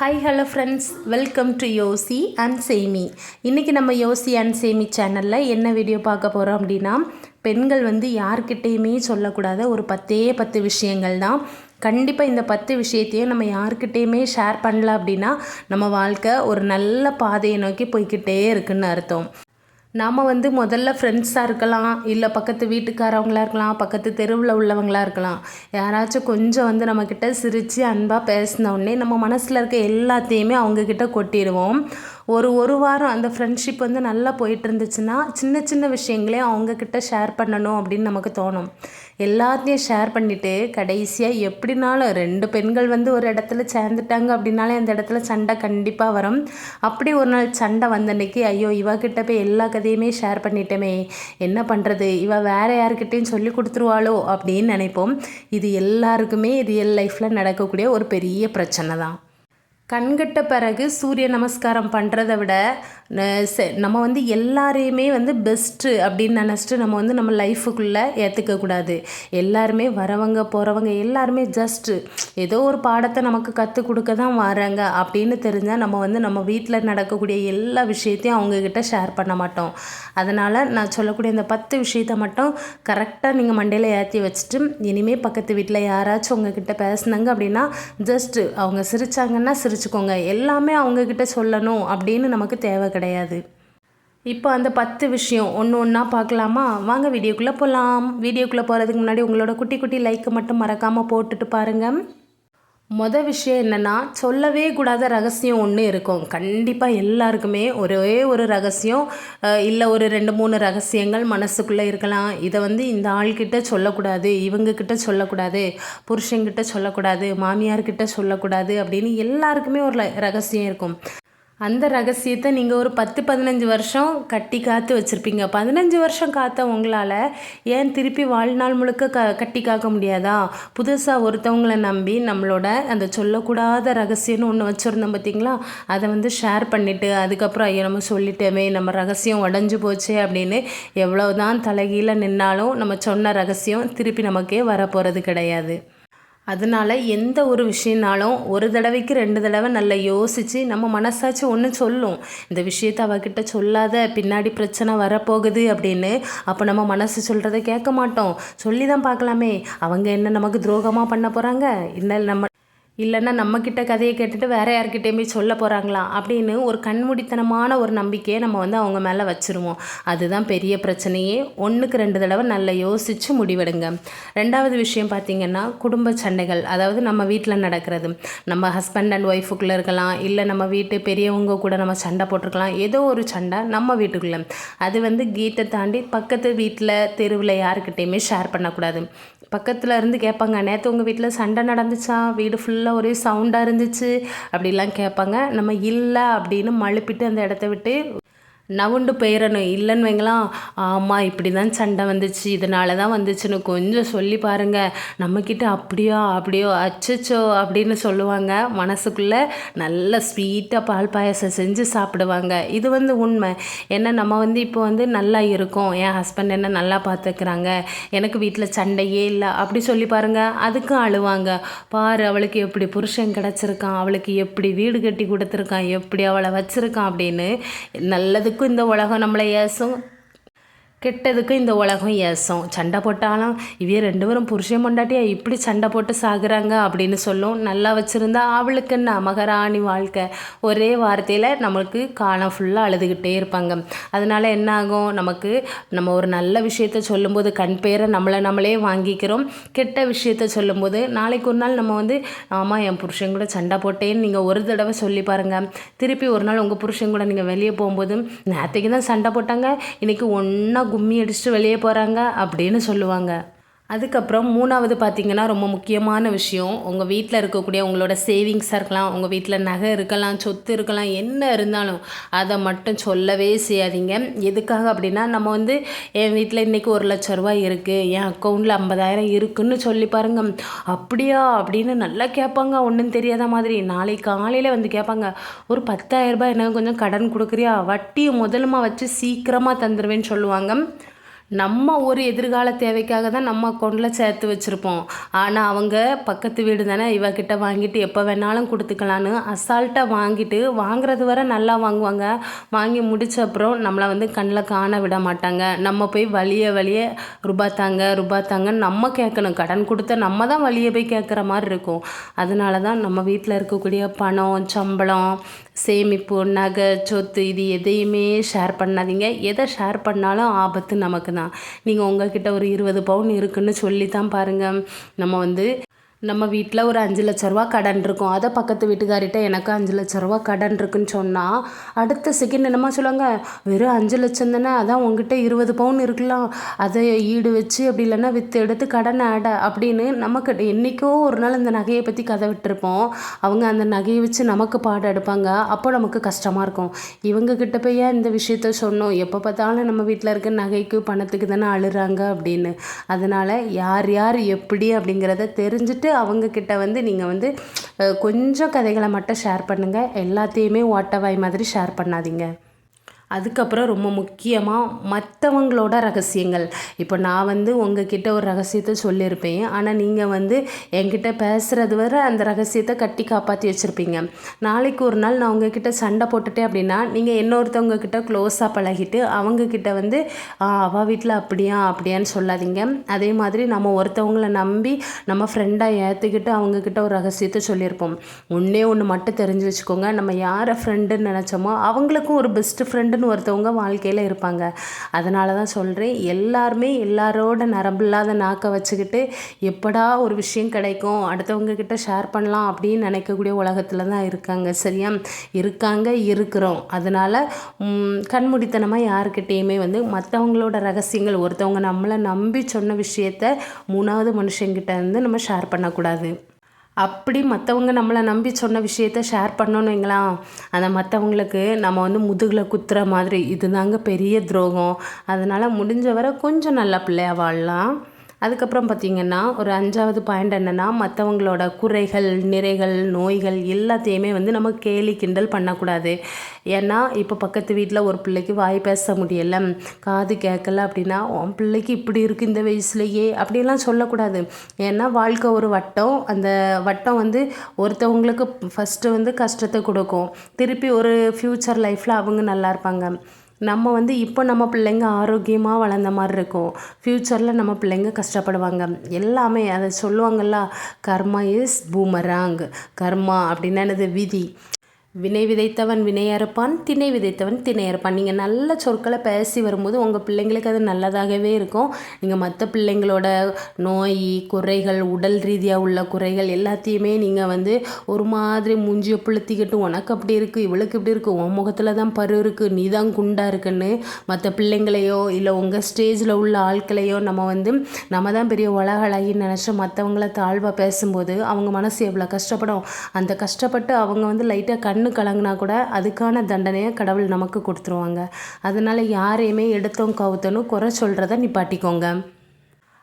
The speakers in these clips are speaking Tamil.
Hi hello friends welcome to யோசி அண்ட் சேமி இன்றைக்கி நம்ம யோசி அண்ட் சேமி சேனலில் என்ன வீடியோ பார்க்க போகிறோம் அப்படின்னா பெண்கள் வந்து யார்கிட்டேயுமே சொல்லக்கூடாத ஒரு பத்தே பத்து விஷயங்கள் தான். கண்டிப்பாக இந்த பத்து விஷயத்தையும் நம்ம யார்கிட்டேயுமே ஷேர் பண்ணல அப்படின்னா நம்ம வாழ்க்கை ஒரு நல்ல பாதையை நோக்கி போய்க்கிட்டே இருக்குன்னு அர்த்தம். நாம் வந்து முதல்ல ஃப்ரெண்ட்ஸாக இருக்கலாம் இல்லை பக்கத்து வீட்டுக்காரவங்களாக இருக்கலாம் பக்கத்து தெருவில் உள்ளவங்களா இருக்கலாம். யாராச்சும் கொஞ்சம் வந்து நம்மக்கிட்ட சிரித்து அன்பாக பேசின நம்ம மனசில் இருக்க எல்லாத்தையுமே அவங்கக்கிட்ட கொட்டிடுவோம். ஒரு ஒரு வாரம் அந்த ஃப்ரெண்ட்ஷிப் வந்து நல்லா போயிட்டு இருந்துச்சுன்னா சின்ன சின்ன விஷயங்களே அவங்கக்கிட்ட ஷேர் பண்ணணும் அப்படின்னு நமக்கு தோணும். எல்லாத்தையும் ஷேர் பண்ணிவிட்டு கடைசியாக எப்படினாலும் ரெண்டு பெண்கள் வந்து ஒரு இடத்துல சேர்ந்துட்டாங்க அப்படின்னாலே அந்த இடத்துல சண்டை கண்டிப்பாக வரும். அப்படி ஒரு நாள் சண்டை வந்த அன்னைக்கு ஐயோ இவகிட்ட போய் எல்லா கதையுமே ஷேர் பண்ணிட்டோமே என்ன பண்ணுறது இவ வேறு யாருக்கிட்டேயும் சொல்லி கொடுத்துருவாளோ அப்படின்னு நினைப்போம். இது எல்லாருக்குமே ரியல் லைஃப்பில் நடக்கக்கூடிய ஒரு பெரிய பிரச்சனை தான். கண்கட்ட பிறகு சூரிய நமஸ்காரம் பண்ணுறத விட ந- செ- நம்ம வந்து எல்லாரையுமே வந்து பெஸ்ட்டு அப்படின்னு நினச்சிட்டு நம்ம வந்து நம்ம லைஃபுக்குள்ளே ஏற்றுக்கக்கூடாது எல்லாருமே வரவங்க போகிறவங்க எல்லாருமே ஜஸ்ட்டு ஏதோ ஒரு பாடத்தை நமக்கு கற்றுக் கொடுக்க தான் வராங்க அப்படின்னு தெரிஞ்சால் நம்ம வந்து நம்ம வீட்டில் நடக்கக்கூடிய எல்லா விஷயத்தையும் அவங்கக்கிட்ட ஷேர் பண்ண மாட்டோம். அதனால் நான் சொல்லக்கூடிய இந்த பத்து விஷயத்த மட்டும் கரெக்டாக நீங்கள் மண்டையில் ஏற்றி வச்சுட்டு இனிமேல் பக்கத்து வீட்டில் யாராச்சும் உங்ககிட்ட பேசுனாங்க அப்படின்னா ஜஸ்ட்டு அவங்க சிரிச்சாங்கன்னா வச்சுக்கோங்க. எல்லாமே அவங்கக்கிட்ட சொல்லணும் அப்படின்னு நமக்கு தேவை கிடையாது. இப்போ அந்த பத்து விஷயம் ஒன்று ஒன்றா பார்க்கலாமா? வாங்க வீடியோக்குள்ளே போகலாம் வீடியோக்குள்ளே போகிறதுக்கு முன்னாடி உங்களோட குட்டி குட்டி லைக்கை மட்டும் மறக்காமல் போட்டுட்டு பாருங்கள் மொத விஷயம் என்னென்னா சொல்லவே கூடாத ரகசியம் ஒன்று இருக்கும். கண்டிப்பாக எல்லாருக்குமே ஒரே ஒரு ரகசியம் இல்லை ஒரு ரெண்டு மூணு ரகசியங்கள் மனசுக்குள்ளே இருக்கலாம். இதை வந்து இந்த ஆள்கிட்ட சொல்லக்கூடாது இவங்கக்கிட்ட சொல்லக்கூடாது புருஷங்கிட்ட சொல்லக்கூடாது மாமியார்கிட்ட சொல்லக்கூடாது அப்படின்னு எல்லாருக்குமே ஒரு ரகசியம் இருக்கும். அந்த ரகசியத்தை நீங்கள் ஒரு பத்து பதினஞ்சு வருஷம் கட்டி காத்து வச்சுருப்பீங்க. பதினஞ்சு வருஷம் காத்த உங்களால் ஏன் திருப்பி வாழ்நாள் முழுக்க க கட்டி காக்க முடியாதா? புதுசாக ஒருத்தவங்களை நம்பி நம்மளோட அந்த சொல்லக்கூடாத ரகசியம்னு ஒன்று வச்சுருந்தோம் பார்த்தீங்களா அதை வந்து ஷேர் பண்ணிவிட்டு அதுக்கப்புறம் ஐயோ நம்ம சொல்லிட்டோமே நம்ம ரகசியம் உடஞ்சி போச்சே அப்படின்னு எவ்வளோ தான் தலைகீழ நின்னாலும் நம்ம சொன்ன ரகசியம் திருப்பி நமக்கே வரப்போகிறது கிடையாது. அதனால எந்த ஒரு விஷயம்னாலும் ஒரு தடவைக்கு ரெண்டு தடவை நல்லா யோசித்து நம்ம மனசாச்சு ஒன்று சொல்லும். இந்த விஷயத்தை அவகிட்ட சொல்லாத பின்னாடி பிரச்சனை வரப்போகுது அப்படின்னு அப்போ நம்ம மனசு சொல்கிறத கேட்க மாட்டோம். சொல்லி தான் பார்க்கலாமே. அவங்க என்ன நமக்கு துரோகமாக பண்ண போகிறாங்க என்ன நம்ம இல்லைன்னா நம்மக்கிட்ட கதையை கேட்டுட்டு வேற யார்கிட்டயுமே சொல்ல போகிறாங்களா அப்படின்னு ஒரு கண்மூடித்தனமான ஒரு நம்பிக்கையை நம்ம வந்து அவங்க மேலே வச்சுருவோம். அதுதான் பெரிய பிரச்சனையே. ஒன்றுக்கு ரெண்டு தடவை நல்லா யோசித்து முடிவெடுங்க. ரெண்டாவது விஷயம் பார்த்திங்கன்னா குடும்ப சண்டைகள். அதாவது நம்ம வீட்டில் நடக்கிறது. நம்ம ஹஸ்பண்ட் அண்ட் ஒய்ஃபுக்குள்ளே இருக்கலாம் இல்லை நம்ம வீட்டு பெரியவங்க கூட நம்ம சண்டை போட்டிருக்கலாம். ஏதோ ஒரு சண்டை நம்ம வீட்டுக்குள்ளே. அது வந்து கீட்டை தாண்டி பக்கத்து வீட்டில் தெருவில் யாருக்கிட்டேயுமே ஷேர் பண்ணக்கூடாது. பக்கத்தில் இருந்து கேட்பாங்க நேற்று உங்கள் வீட்டில் சண்டை நடந்துச்சா? வீடு ஃபுல்லாக ஒரே சவுண்டாக இருந்துச்சு. அப்படிலாம் கேட்பாங்க. நம்ம இல்லை அப்படின்னு மழுப்பிட்டு அந்த இடத்த விட்டு நவுண்டு போயிடணும் இல்லைன்னு வைங்களாம் ஆமாம் இப்படி தான் சண்டை வந்துச்சு இதனால தான் வந்துச்சுன்னு கொஞ்சம் சொல்லி பாருங்கள் நம்மக்கிட்ட அப்படியோ அப்படியோ அச்சச்சோ அப்படின்னு சொல்லுவாங்க. மனசுக்குள்ளே நல்ல ஸ்வீட்டாக பால் பாயாசம் செஞ்சு சாப்பிடுவாங்க. இது வந்து உண்மை. ஏன்னா நம்ம வந்து இப்போ வந்து நல்லா இருக்கோம். என் ஹஸ்பண்ட் என்ன நல்லா பார்த்துக்கிறாங்க எனக்கு வீட்டில் சண்டையே இல்லை. அப்படி சொல்லி பாருங்கள் அதுக்கும் அழுவாங்க. பாரு அவளுக்கு எப்படி புருஷன் கிடச்சிருக்கான். அவளுக்கு எப்படி வீடு கட்டி கொடுத்துருக்கான். எப்படி அவளை வச்சுருக்கான் அப்படின்னு இந்த உலகம் நம்மளை ஏசும். கெட்டதுக்கு இந்த உலகம் ஏசம். சண்டை போட்டாலும் இவைய ரெண்டு பேரும் புருஷன் பொண்டாட்டியா இப்படி சண்டை போட்டு சாகுறாங்க அப்படின்னு சொல்லும். நல்லா வச்சுருந்தா அவளுக்கு என்ன? மகராணி வாழ்க்கை. ஒரே வார்த்தையில் நம்மளுக்கு காலம் ஃபுல்லாக அழுதுகிட்டே இருப்பாங்க. அதனால என்ன ஆகும்? நமக்கு நம்ம ஒரு நல்ல விஷயத்த சொல்லும்போது கண் பேரை நம்மளை நம்மளே வாங்கிக்கிறோம். கெட்ட விஷயத்த சொல்லும்போது நாளைக்கு ஒரு நாள் நம்ம வந்து ஆமாம் என் புருஷன் கூட சண்டை போட்டேன்னு நீங்கள் ஒரு தடவை சொல்லி பாருங்கள் திருப்பி ஒரு நாள் உங்கள் புருஷன் கூட நீங்கள் வெளியே போகும்போது நேற்றுக்கு தான் சண்டை போட்டாங்க. இன்றைக்கி ஒன்றா கும்மி அடிச்சுட்டு வெளியே போகிறாங்க அப்படின்னு சொல்லுவாங்க. அதுக்கப்புறம் மூணாவது பார்த்தீங்கன்னா ரொம்ப முக்கியமான விஷயம். உங்கள் வீட்டில் இருக்கக்கூடிய உங்களோட சேவிங்ஸாக இருக்கலாம் உங்கள் வீட்டில் நகை இருக்கலாம் சொத்து இருக்கலாம் என்ன இருந்தாலும் அதை மட்டும் சொல்லவே செய்யாதீங்க. எதுக்காக அப்படின்னா நம்ம வந்து என் வீட்டில் இன்றைக்கி ஒரு லட்ச ரூபாய் இருக்குது என் அக்கௌண்ட்டில் ஐம்பதாயிரம் இருக்குன்னு சொல்லி பாருங்கள் அப்படியா? அப்படின்னு நல்லா கேட்பாங்க. ஒன்றும் தெரியாத மாதிரி. நாளைக்கு காலையில் வந்து கேட்பாங்க ஒரு பத்தாயிரம் ரூபாய் எனக்கு கொஞ்சம் கடன் கொடுக்குறியா? வட்டியை முதலுமா வச்சு சீக்கிரமாக தந்துடுவேன்னு சொல்லுவாங்க. நம்ம ஒரு எதிர்கால தேவைக்காக தான் நம்ம அக்கௌண்ட்டில் சேர்த்து வச்சுருப்போம். ஆனால் அவங்க பக்கத்து வீடு தானே இவகிட்ட வாங்கிட்டு எப்போ வேணாலும் கொடுத்துக்கலான்னு அசால்ட்டாக வாங்கிட்டு வாங்குறது வர நல்லா வாங்குவாங்க. வாங்கி முடித்த அப்புறம் நம்மளை வந்து கண்ணில் காண விட மாட்டாங்க. நம்ம போய் வழிய வழிய ரூபா தாங்க ரூபா தாங்கன்னு நம்ம கேட்கணும். கடன் கொடுத்த நம்ம தான் வழியை போய் கேட்குற மாதிரி இருக்கும். அதனால தான் நம்ம வீட்டில் இருக்கக்கூடிய பணம் சம்பளம் சேமிப்பு நகை சொத்து இது எதையுமே ஷேர் பண்ணாதீங்க. எதை ஷேர் பண்ணாலும் ஆபத்து நமக்கு தான் நீங்கள் உங்ககிட்ட ஒரு இருபது பவுன் இருக்குதுன்னு சொல்லி தான் பாருங்கள் நம்ம வந்து நம்ம வீட்டில் ஒரு அஞ்சு லட்ச ரூபா கடன் இருக்கும். அதை பக்கத்து வீட்டுக்காரிட்ட எனக்கு அஞ்சு லட்ச ரூபா கடன் இருக்குன்னு சொன்னால் அடுத்த செகண்ட் என்னமா சொல்லுவாங்க? வெறும் அஞ்சு லட்சம் தானே அதான் உங்ககிட்ட இருபது பவுன் இருக்கலாம். அதை ஈடு வச்சு அப்படி இல்லைன்னா விற்று எடுத்து கடன் ஆட அப்படின்னு நமக்கு என்றைக்கோ ஒரு நாள் அந்த நகையை பற்றி கதை விட்டுருப்போம். அவங்க அந்த நகையை வச்சு நமக்கு பாடம் எடுப்பாங்க. அப்போ நமக்கு கஷ்டமாக இருக்கும். இவங்க கிட்ட போய் ஏன் இந்த விஷயத்த சொன்னோம்? எப்போ பார்த்தாலும் நம்ம வீட்டில் இருக்க நகைக்கு பணத்துக்கு தானே அழுறாங்க அப்படின்னு. அதனால் யார் யார் எப்படி அப்படிங்கிறத தெரிஞ்சுட்டு அவங்கக்கிட்ட வந்து நீங்கள் வந்து கொஞ்சம் கதைகளை மட்டும் ஷேர் பண்ணுங்கள் எல்லாத்தையுமே ஓட்டவாய் மாதிரி ஷேர் பண்ணாதீங்க. அதுக்கப்புறம் ரொம்ப முக்கியமாக மற்றவங்களோட ரகசியங்கள். இப்போ நான் வந்து உங்ககிட்ட ஒரு ரகசியத்தை சொல்லியிருப்பேன். ஆனால் நீங்கள் வந்து என்கிட்ட பேசுகிறது வரை அந்த ரகசியத்தை கட்டி காப்பாற்றி வச்சுருப்பீங்க. நாளைக்கு ஒரு நாள் நான் உங்ககிட்ட சண்டை போட்டுட்டேன் அப்படின்னா நீங்கள் இன்னொருத்தவங்க கிட்ட க்ளோஸாக பழகிட்டு அவங்கக்கிட்ட வந்து "ஆ, அவ வீட்டில் அப்படியா அப்படியான்னு சொல்லாதீங்க. அதே மாதிரி நம்ம ஒருத்தவங்களை நம்பி நம்ம ஃப்ரெண்டாக ஏற்றுக்கிட்டு அவங்கக்கிட்ட ஒரு ரகசியத்தை சொல்லியிருப்போம். ஒன்றே ஒன்று மட்டும் தெரிஞ்சு வச்சுக்கோங்க. நம்ம யாரை ஃப்ரெண்டுன்னு நினச்சோமோ அவங்களுக்கும் ஒரு பெஸ்ட் ஃப்ரெண்டுன்னு ஒருத்தவங்க வாழ்க்கையில் இருப்பாங்க. அதனால தான் சொல்கிறேன் எல்லாருமே எல்லாரோட நரம்பில்லாத நாக்கை வச்சுக்கிட்டு எப்படா ஒரு விஷயம் கிடைக்கும் அடுத்தவங்க கிட்ட ஷேர் பண்ணலாம் அப்படின்னு நினைக்கக்கூடிய உலகத்தில் தான் இருக்காங்க. சரியா? இருக்காங்க இருக்கிறோம். அதனால் கண்மூடித்தனமாக யாருக்கிட்டேயுமே வந்து மற்றவங்களோட ரகசியங்கள் ஒருத்தவங்க நம்மளை நம்பி சொன்ன விஷயத்த மூணாவது மனுஷங்கிட்ட வந்து நம்ம ஷேர் பண்ணக்கூடாது. அப்படி மற்றவங்க நம்மளை நம்பி சொன்ன விஷயத்த ஷேர் பண்ணோன்னு வைங்களேன். அந்த மற்றவங்களுக்கு நம்ம வந்து முதுகில் குத்துற மாதிரி இதுதாங்க பெரிய துரோகம். அதனால் முடிஞ்ச வரை கொஞ்சம் நல்ல பிள்ளையா வாழலாம். அதுக்கப்புறம் பார்த்திங்கன்னா ஒரு அஞ்சாவது பாயிண்ட் என்னென்னா மற்றவங்களோட குறைகள் நிறைகள் நோய்கள் எல்லாத்தையுமே வந்து நம்ம கேலி கிண்டல் பண்ணக்கூடாது. ஏன்னா இப்போ பக்கத்து வீட்டில் ஒரு பிள்ளைக்கு வாய் பேச முடியலை காது கேட்கல அப்படின்னா உன் பிள்ளைக்கு இப்படி இருக்குது இந்த வயசுலையே அப்படிலாம் சொல்லக்கூடாது. ஏன்னா வாழ்க்கை ஒரு வட்டம். அந்த வட்டம் வந்து ஒருத்தவங்களுக்கு ஃபஸ்ட்டு வந்து கஷ்டத்தை கொடுக்கும். திருப்பி ஒரு ஃப்யூச்சர் லைஃப்பில் அவங்க நல்லா இருப்பாங்க. நம்ம வந்து இப்போ நம்ம பிள்ளைங்க ஆரோக்கியமாக வளர்ந்த மாதிரி இருக்கும். ஃப்யூச்சரில் நம்ம பிள்ளைங்க கஷ்டப்படுவாங்க. எல்லாமே அதை சொல்லுவாங்கள்ல கர்மா இஸ் பூமராங் கர்மா அப்படின்னா என்னது? விதி. வினை விதைத்தவன் வினை அறுப்பான் திணை விதைத்தவன் திணை அறுப்பான். நீங்கள் நல்ல சொற்களை பேசி வரும்போது உங்கள் பிள்ளைங்களுக்கு அது நல்லதாகவே இருக்கும். நீங்கள் மற்ற பிள்ளைங்களோட நோய் குறைகள் உடல் ரீதியாக உள்ள குறைகள் எல்லாத்தையுமே நீங்கள் வந்து ஒரு மாதிரி மூஞ்சியை புளுத்திக்கிட்டு உனக்கு அப்படி இருக்குது இவளுக்கு இப்படி இருக்குது உன் முகத்தில் தான் பரு இருக்குது நீ தான் குண்டாக இருக்குன்னு மற்ற பிள்ளைங்களையோ இல்லை உங்கள் ஸ்டேஜில் உள்ள ஆட்களையோ நம்ம வந்து நம்ம தான் பெரிய உலகழகின்னு நினச்சி மற்றவங்கள தாழ்வாக பேசும்போது அவங்க மனசு எவ்வளோ கஷ்டப்படும். அந்த கஷ்டப்பட்டு அவங்க வந்து லைட்டாக கண்ணு கலங்கினா கூட அதுக்கான தண்டனையை கடவுள் நமக்கு கொடுத்துருவாங்க. அதனால் யாரையுமே எடுத்தோம் கவுத்தனும் குறை சொல்கிறத நிப்பாட்டிக்கோங்க.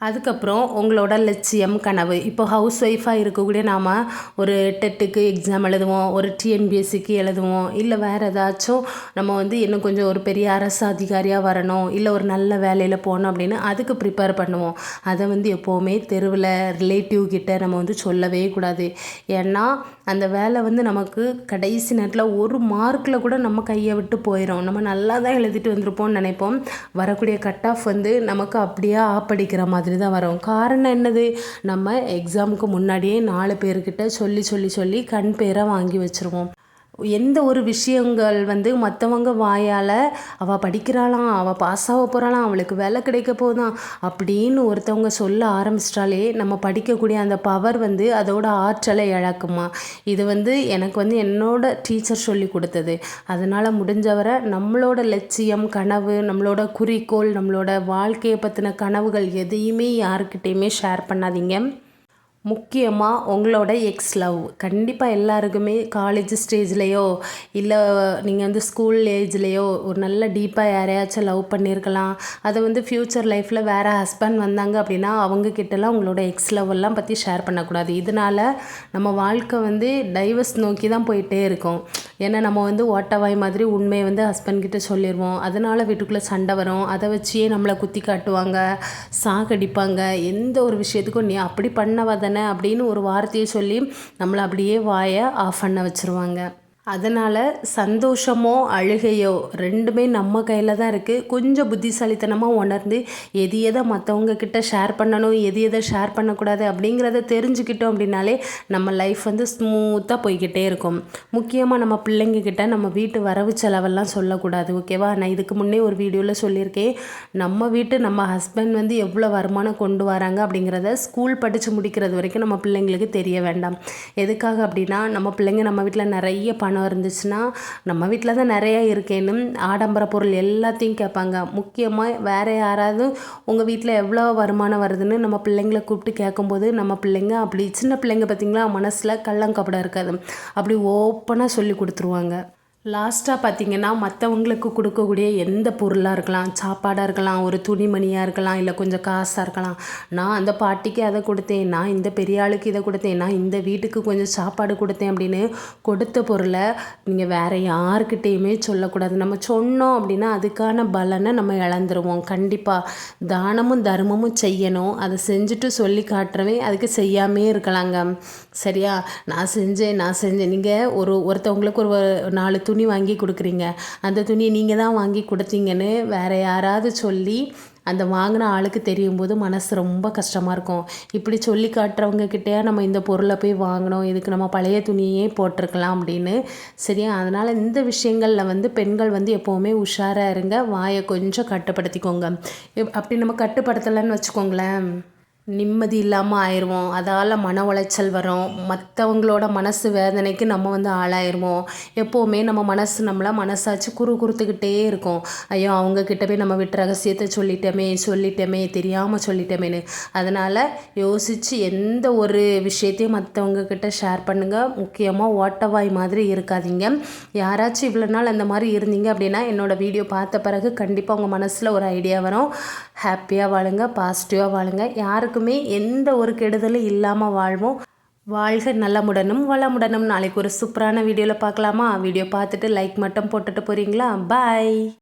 அதுக்கப்புறம் உங்களோட லட்சியம் கனவு. இப்போ ஹவுஸ் ஒய்ஃபாக இருக்கக்கூடிய நாம் ஒரு டெட்டுக்கு எக்ஸாம் எழுதுவோம் ஒரு டிஎன்பிஎஸ்சிக்கு எழுதுவோம் இல்லை வேறு ஏதாச்சும் நம்ம வந்து இன்னும் கொஞ்சம் ஒரு பெரிய அரசு அதிகாரியாக வரணும் இல்லை ஒரு நல்ல வேலையில் போகணும் அப்படின்னு அதுக்கு ப்ரிப்பேர் பண்ணுவோம். அதை வந்து எப்போவுமே தெருவில் ரிலேட்டிவ் கிட்ட நம்ம வந்து சொல்லவே கூடாது. ஏன்னா அந்த வேலை வந்து நமக்கு கடைசி நேரத்தில் ஒரு மார்க்கில் கூட நம்ம கையை விட்டு போயிடும் நம்ம நல்லா தான் எழுதிட்டு வந்திருப்போம்னு நினைப்போம். வரக்கூடிய கட் ஆஃப் வந்து நமக்கு அப்படியே ஆப்படிக்கிற மாதிரி தான் வரும். காரணம் என்னது? நம்ம எக்ஸாமுக்கு முன்னாடியே நாலு பேர்கிட்ட சொல்லி சொல்லி சொல்லி கண் பேரை வாங்கி வச்சுருவோம். எந்த ஒரு விஷயங்கள் வந்து மற்றவங்க வாயால் அவள் படிக்கிறாளாம் அவள் பாஸ் ஆக போகிறாளாம் அவளுக்கு வேலை கிடைக்க போதான் அப்படின்னு ஒருத்தவங்க சொல்ல ஆரம்பிச்சிட்டாலே நம்ம படிக்கக்கூடிய அந்த பவர் வந்து அதோட ஆற்றலை இழக்குமா? இது வந்து எனக்கு வந்து என்னோட டீச்சர் சொல்லி கொடுத்தது. அதனால் முடிஞ்சவரை நம்மளோட லட்சியம் கனவு நம்மளோட குறிக்கோள் நம்மளோட வாழ்க்கையை பற்றின கனவுகள் எதையுமே யாருக்கிட்டேயுமே ஷேர் பண்ணாதீங்க. முக்கியமாக உங்களோட எக்ஸ் லவ் கண்டிப்பாக எல்லாருக்குமே காலேஜ் ஸ்டேஜ்லேயோ இல்லை நீங்கள் வந்து ஸ்கூல் ஏஜ்லேயோ ஒரு நல்ல டீப்பாக யாரையாச்சும் லவ் பண்ணியிருக்கலாம் அதை வந்து ஃப்யூச்சர் லைஃப்பில் வேறு ஹஸ்பண்ட் வந்தாங்க அப்படின்னா அவங்கக்கிட்டலாம் உங்களோட எக்ஸ் லவ் எல்லாம் பற்றி ஷேர் பண்ணக்கூடாது. இதனால் நம்ம வாழ்க்கை வந்து டைவர்ஸ் நோக்கி தான் போயிட்டே இருக்கும். ஏன்னா நம்ம வந்து ஓட்டவாய் மாதிரி உண்மையை வந்து ஹஸ்பண்ட் கிட்ட சொல்லிடுவோம் அதனால் வீட்டுக்குள்ளே சண்டை வரும். அதை வச்சே நம்மளை குத்தி காட்டுவாங்க சாகடிப்பாங்க. எந்த ஒரு விஷயத்துக்கும் நீ அப்படி பண்ணவாத தானே அப்படின்னு ஒரு வார்த்தையை சொல்லி நம்மளை அப்படியே வாயை ஆஃப் பண்ண வச்சுருவாங்க. அதனால் சந்தோஷமோ அழுகையோ ரெண்டுமே நம்ம கையில் தான் இருக்குது கொஞ்சம் புத்திசாலித்தனமாக உணர்ந்து எது எதை மற்றவங்க கிட்ட ஷேர் பண்ணணும் எது எதை ஷேர் பண்ணக்கூடாது அப்படிங்கிறத தெரிஞ்சுக்கிட்டோம் அப்படின்னாலே நம்ம லைஃப் வந்து ஸ்மூத்தாக போய்கிட்டே இருக்கும். முக்கியமாக நம்ம பிள்ளைங்கக்கிட்ட நம்ம வீட்டு வரவு செலவெல்லாம் சொல்லக்கூடாது ஓகேவா நான் இதுக்கு முன்னே ஒரு வீடியோவில் சொல்லியிருக்கேன். நம்ம வீட்டு நம்ம ஹஸ்பண்ட் வந்து எவ்வளோ வருமானம் கொண்டு வராங்க அப்படிங்கிறத ஸ்கூல் படித்து முடிக்கிறது வரைக்கும் நம்ம பிள்ளைங்களுக்கு தெரிய வேண்டாம். எதுக்காக அப்படின்னா நம்ம பிள்ளைங்க நம்ம வீட்டில் நிறைய பணம் பணம் இருந்துச்சுன்னா நம்ம வீட்டில் தான் நிறையா இருக்கேன்னு ஆடம்பர பொருள் எல்லாத்தையும் கேட்பாங்க. முக்கியமாக வேறு யாராவது உங்கள் வீட்டில் எவ்வளோ வருமானம் வருதுன்னு நம்ம பிள்ளைங்கள கூப்பிட்டு கேட்கும்போது நம்ம பிள்ளைங்க அப்படி சின்ன பிள்ளைங்க பார்த்திங்களா மனசில் கள்ளங்கப்படம் இருக்காது. அப்படி ஓப்பனாக சொல்லி கொடுத்துருவாங்க. லாஸ்ட்டாக பார்த்தீங்கன்னா மற்றவங்களுக்கு கொடுக்கக்கூடிய எந்த பொருளாக இருக்கலாம் சாப்பாடாக இருக்கலாம் ஒரு துணிமணியாக இருக்கலாம் இல்லை கொஞ்சம் காசாக இருக்கலாம். நான் அந்த பாட்டிக்கு அதை கொடுத்தேன் நான் இந்த பெரிய ஆளுக்கு இதை கொடுத்தேன் நான் இந்த வீட்டுக்கு கொஞ்சம் சாப்பாடு கொடுத்தேன் அப்படின்னு கொடுத்த பொருளை நீங்கள் வேறு யாருக்கிட்டேயுமே சொல்லக்கூடாது. நம்ம சொன்னோம் அப்படின்னா அதுக்கான பலனை நம்ம இழந்துருவோம். கண்டிப்பாக தானமும் தர்மமும் செய்யணும். அதை செஞ்சுட்டு சொல்லி காட்டுறவன் அதுக்கு செய்யாமே இருக்கலாங்க. சரியா? நான் செஞ்சேன் நான் செஞ்சேன். நீங்கள் ஒரு ஒருத்தவங்களுக்கு ஒரு நாலு துணி துணி வாங்கி கொடுக்குறீங்க. அந்த துணியை நீங்கள் தான் வாங்கி கொடுத்தீங்கன்னு வேறு யாராவது சொல்லி அந்த வாங்கின ஆளுக்கு தெரியும் போது மனசு ரொம்ப கஷ்டமாக இருக்கும். இப்படி சொல்லி காட்டுறவங்க நம்ம இந்த பொருளை போய் வாங்கினோம் இதுக்கு நம்ம பழைய துணியே போட்டிருக்கலாம் அப்படின்னு. சரியா? அதனால் இந்த விஷயங்களில் வந்து பெண்கள் வந்து எப்போவுமே உஷாராக இருங்க வாயை கொஞ்சம் கட்டுப்படுத்திக்கோங்க. அப்படி நம்ம கட்டுப்படுத்தலைன்னு வச்சுக்கோங்களேன். நிம்மதி இல்லாமல் ஆயிடுவோம் அதால் மன உளைச்சல் வரும். மற்றவங்களோட மனசு வேதனைக்கு நம்ம வந்து ஆளாயிருவோம். எப்போவுமே நம்ம மனசு நம்மளை மனசாச்சு குறு குறுத்துக்கிட்டே இருக்கும். ஐயோ அவங்கக்கிட்ட போய் நம்ம விட்டு ரகசியத்தை சொல்லிட்டோமே சொல்லிட்டோமே தெரியாமல் சொல்லிட்டோமேனு அதனால் யோசித்து எந்த ஒரு விஷயத்தையும் மற்றவங்கக்கிட்ட ஷேர் பண்ணுங்கள் முக்கியமாக ஓட்டவாய் மாதிரி இருக்காதீங்க. யாராச்சும் இவ்வளோ நாள் அந்த மாதிரி இருந்தீங்க அப்படின்னா என்னோடய வீடியோ பார்த்த பிறகு கண்டிப்பாக உங்கள் மனசில் ஒரு ஐடியா வரும். ஹாப்பியாக வாழுங்க பாசிட்டிவாக வாழுங்க. யாருக்கு எல்லாருக்குமே எந்த ஒரு கெடுதலும் இல்லாமல் வாழ்வோம். வாழ்க நலமுடனும் வளமுடனும். நாளைக்கு ஒரு சூப்பரான வீடியோவில் பார்க்கலாமா? வீடியோ பார்த்துட்டு லைக் மட்டும் போட்டுட்டு போகிறீங்களா பாய்